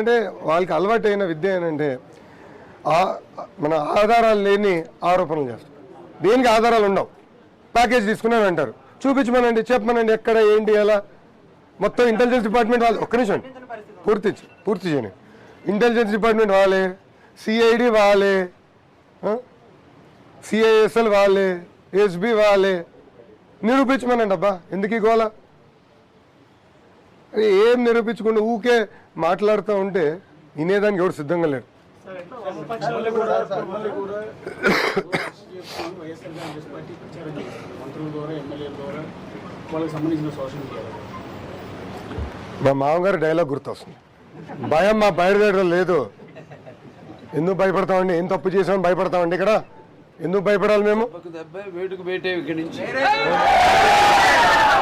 అంటే వాళ్ళకి అలవాటైన విద్య ఏంటంటే మన ఆధారాలు లేని ఆరోపణలు చేస్తారు. దేనికి ఆధారాలు ఉండవు. ప్యాకేజ్ తీసుకున్నాను అంటారు. చూపించమనండి చెప్పమనండి ఎక్కడ ఏంటి ఎలా. మొత్తం ఇంటెలిజెన్స్ డిపార్ట్మెంట్ వాళ్ళు. ఒక్క నిమిషం పూర్తి పూర్తి చేయను ఇంటెలిజెన్స్ డిపార్ట్మెంట్ వాళ్ళే సిఐడి వాళ్ళే సిఐఎస్ఎల్ వాళ్ళే ఎస్బి వాళ్ళే. నిరూపించమనండి అబ్బా. ఎందుకు ఈ ఏం నిరూపించకుండా ఊకే మాట్లాడుతూ ఉంటే వినేదానికి ఎవరు సిద్ధంగా లేరు మా మామగారు డైలాగ్ గుర్తొస్తుంది. భయం మా బయలుదేరడం లేదు. ఎందుకు భయపడతామండి? ఏం తప్పు చేసామని భయపడతామండి ఇక్కడ? ఎందుకు భయపడాలి మేము?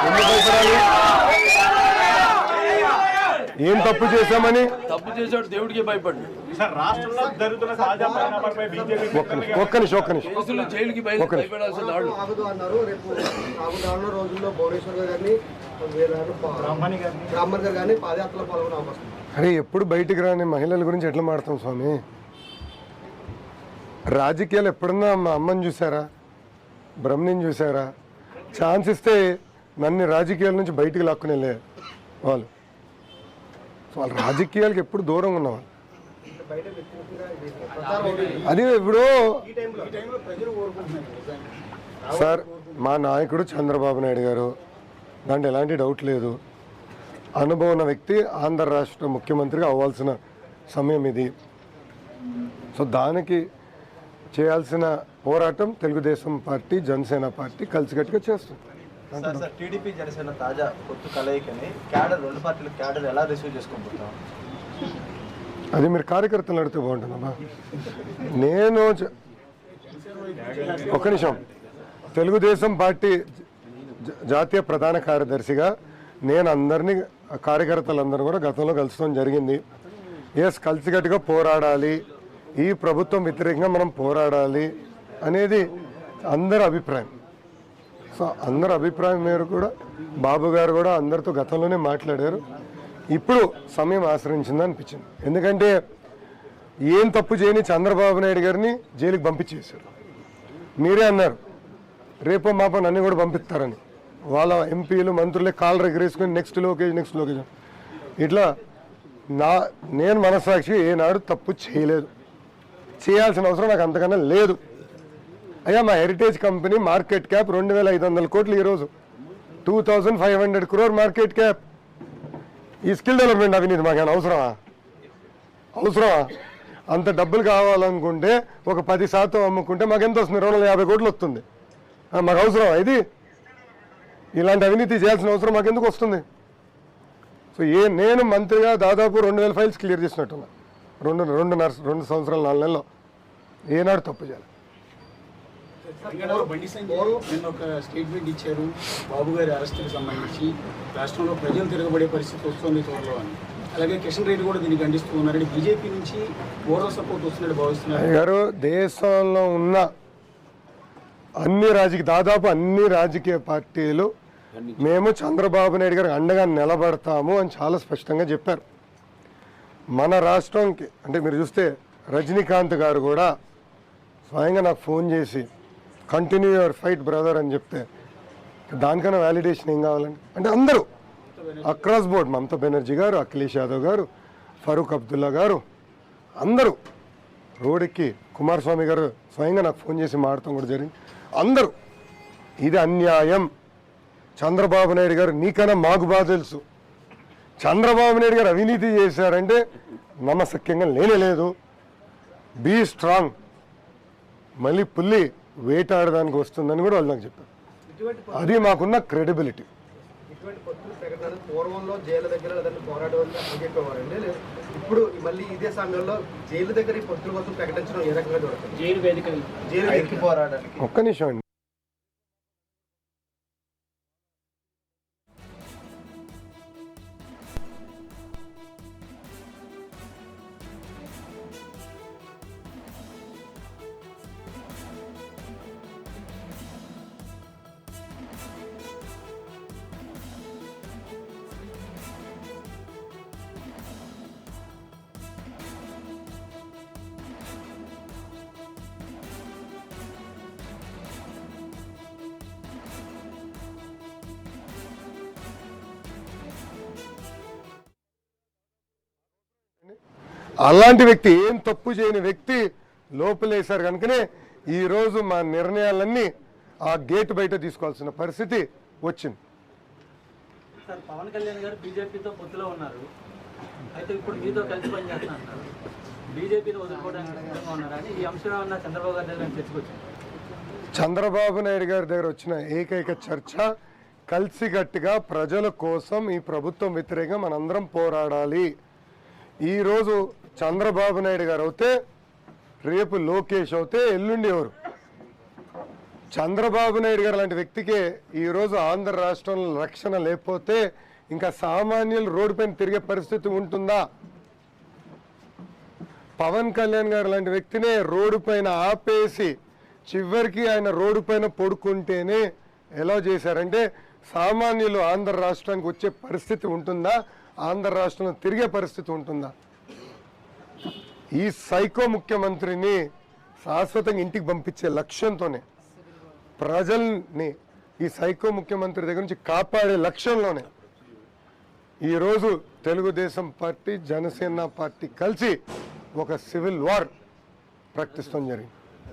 ఎందుకు భయపడాలి? ఏం తప్పు చేశామని? తప్పు చేసాడు దేవుడికే బీజేపీ ఒక్క నిమిషం ఒక్క నిమిషం జైలుకి భయ- ఒక నిమిషం. భయపడాల్సిన వాళ్ళు ఆగదు అన్నారు. రేపు రాబోయే రానున్న రోజుల్లో భువనేశ్వర్ గారిని వీళ్ళ బ్రహ్మణి గారిని. బ్రాహ్మణ్ గారు కానీ పాదయాత్రలో పాల్గొనే అవకాశం ఉంది. అరే ఎప్పుడు బయటికి రాని మహిళల గురించి ఎట్లా మాడతాం స్వామి? రాజకీయాలు ఎప్పుడన్నా మా అమ్మని చూసారా బ్రహ్మని చూసారా ఛాన్స్ ఇస్తే నన్ను రాజకీయాల నుంచి బయటికి లాక్కునేలే వాళ్ళు. సో వాళ్ళు రాజకీయాలకు ఎప్పుడు దూరంగా ఉన్నవాళ్ళు. అది ఇప్పుడు సార్ మా నాయకుడు చంద్రబాబు నాయుడు గారు దాంట్లో ఎలాంటి డౌట్ లేదు. అనుభవం ఉన్న వ్యక్తి ఆంధ్ర రాష్ట్ర ముఖ్యమంత్రిగా అవ్వాల్సిన సమయం ఇది. సో దానికి చేయాల్సిన పోరాటం తెలుగుదేశం పార్టీ జనసేన పార్టీ కలిసికట్టుగా చేస్తుంది. సార్ టీడీపీ జనసేన తాజా పొత్తు కలయికని క్యాడర్ రెండు పార్టీల క్యాడర్ ఎలా రిసీవ్ అది మీరు కార్యకర్తలు అడిగితే బాగుంటుందమ్మా. నేను ఒక నిమిషం. తెలుగుదేశం పార్టీ జాతీయ ప్రధాన కార్యదర్శిగా నేను అందరినీ కార్యకర్తలందరూ కూడా గతంలో కలుసుకోవడం జరిగింది. ఎస్ కలిసికట్టుగా పోరాడాలి. ఈ ప్రభుత్వం వ్యతిరేకంగా మనం పోరాడాలి అనేది అందరి అభిప్రాయం. సో అందరి అభిప్రాయం మేరకు కూడా బాబు గారు కూడా అందరితో గతంలోనే మాట్లాడారు. ఇప్పుడు సమయం ఆశ్రయించింది అనిపించింది. ఎందుకంటే ఏం తప్పు చేయని చంద్రబాబు నాయుడు గారిని జైలుకి పంపించేశారు. మీరే అన్నారు రేపో మాపో నన్ను కూడా పంపిస్తారని. వాళ్ళ ఎంపీలు మంత్రులే కాళ్ళు ఎగరేసుకొని నెక్స్ట్ లోకేజ్ నెక్స్ట్ లోకేజ్ ఇట్లా నా నేను మనసాక్షి ఏనాడు తప్పు చేయలేదు. చేయాల్సిన అవసరం నాకు అంతకన్నా లేదు. అయ్యా మా హెరిటేజ్ కంపెనీ మార్కెట్ క్యాప్ రెండు వేల ఐదు వందల కోట్లు ఈరోజు two thousand five hundred crore market cap ఈ స్కిల్ డెవలప్మెంట్ అవినీతి మాకేమైనా అవసరమా? అవసరమా? అంత డబ్బులు కావాలనుకుంటే ఒక పది శాతం అమ్ముకుంటే మాకు ఎంత వస్తుంది? రెండు వందల యాభై కోట్లు వస్తుంది. మాకు అవసరమా ఇది? ఇలాంటి అవినీతి చేయాల్సిన అవసరం మాకు ఎందుకు వస్తుంది? సో ఏ నేను మంత్రిగా దాదాపు రెండు వేల ఫైల్స్ క్లియర్ చేసినట్టున్నా. రెండు రెండున్నర రెండు సంవత్సరాలు నాలుగు నెలల్లో ఏనాడు తప్పు చేయాలి. బండి సంజయ్? నిన్న ఒక స్టేట్మెంట్ ఇచ్చారు. బాబు గారి అరెస్టుకి సంబంధించి. రాష్ట్రంలో ప్రజలు తిరగబడే పరిస్థితి వస్తుంది త్వరలో అని. అలాగే కిషన్ రెడ్డి కూడా దీన్ని ఖండిస్తూ ఉన్నారంటే బీజేపీ నుంచి ఓవర్ సపోర్ట్ వస్తున్నట్టు భావిస్తున్నారు. గారు దేశంలో ఉన్న అన్ని రాజకీయ దాదాపు అన్ని రాజకీయ పార్టీలు మేము చంద్రబాబు నాయుడు గారికి అండగా నిలబడతాము అని చాలా స్పష్టంగా చెప్పారు. మన రాష్ట్రంకి అంటే మీరు చూస్తే రజనీకాంత్ గారు కూడా స్వయంగా నాకు ఫోన్ చేసి కంటిన్యూ యువర్ ఫైట్ బ్రదర్ అని చెప్తే దానికన్నా వ్యాలిడేషన్ ఏం కావాలండి? అంటే అందరూ అక్రాస్ బోర్డ్ మమతా బెనర్జీ గారు అఖిలేష్ యాదవ్ గారు ఫరూక్ అబ్దుల్లా గారు అందరూ రోడ్డుకి కుమారస్వామి గారు స్వయంగా నాకు ఫోన్ చేసి మాడటం కూడా జరిగింది. అందరూ ఇది అన్యాయం. చంద్రబాబు నాయుడు గారు నీకన్నా మాకు బాగా తెలుసు. చంద్రబాబు నాయుడు గారు అవినీతి చేశారంటే నమ్మసక్యంగా లేనే లేదు. బీ స్ట్రాంగ్ మళ్ళీ పుల్లి వేటాడడానికి వస్తుందని కూడా వాళ్ళు నాకు చెప్పారు. అది మాకున్న క్రెడిబిలిటీ ఇటువంటి పొత్తుల ప్రకటన పూర్వంలో జైలు దగ్గర ఇప్పుడు మళ్ళీ ఇదే సమయంలో జైలు దగ్గర ఈ పొత్తుల కోసం ప్రకటించడం ఏ రకంగా జరుగుతుంది? జైలు వేదిక జైలు ఒక్క నిమిషం అలాంటి వ్యక్తి ఏం తప్పు చేయని వ్యక్తి లోపలేశారు కనుకనే ఈరోజు మా నిర్ణయాలన్నీ ఆ గేట్ బయట తీసుకోవాల్సిన పరిస్థితి వచ్చింది. సార్ పవన్ కళ్యాణ్ గారు బీజేపీతో పొత్తులో ఉన్నారు. అయితే ఇప్పుడు మీతో కలిసి పనిచేస్తా అంటారు. బీజేపీని వదులుకోవడానికి సిద్ధంగా ఉన్నారని ఈ అంశం ఏమన్నా చంద్రబాబు గారి దగ్గర చర్చకొచ్చింది చంద్రబాబు నాయుడు గారి దగ్గర వచ్చిన ఏకైక చర్చ కలిసికట్టుగా ప్రజల కోసం ఈ ప్రభుత్వం వ్యతిరేకంగా మనందరం పోరాడాలి. ఈరోజు చంద్రబాబు నాయుడు గారు అవుతే రేపు లోకేష్ అవుతే ఎల్లుండి ఎవరు? చంద్రబాబు నాయుడు గారు లాంటి వ్యక్తికే ఈరోజు ఆంధ్ర రాష్ట్రంలో రక్షణ లేకపోతే ఇంకా సామాన్యులు రోడ్డు పైన తిరిగే పరిస్థితి ఉంటుందా? పవన్ కళ్యాణ్ గారు లాంటి వ్యక్తినే రోడ్డు పైన ఆపేసి చివరికి ఆయన రోడ్డు పైన పడుకుంటేనే ఎలా చేశారంటే సామాన్యులు ఆంధ్ర రాష్ట్రానికి వచ్చే పరిస్థితి ఉంటుందా? ఆంధ్ర రాష్ట్రంలో తిరిగే పరిస్థితి ఉంటుందా? ఈ సైకో ముఖ్యమంత్రిని శాశ్వతంగా ఇంటికి పంపించే లక్ష్యంతోనే ప్రజల్ని ఈ సైకో ముఖ్యమంత్రి దగ్గర నుంచి కాపాడే లక్ష్యంలోనే ఈరోజు తెలుగుదేశం పార్టీ జనసేన పార్టీ కలిసి ఒక సివిల్ వార్ ప్రకటిస్తాం జరిగింది.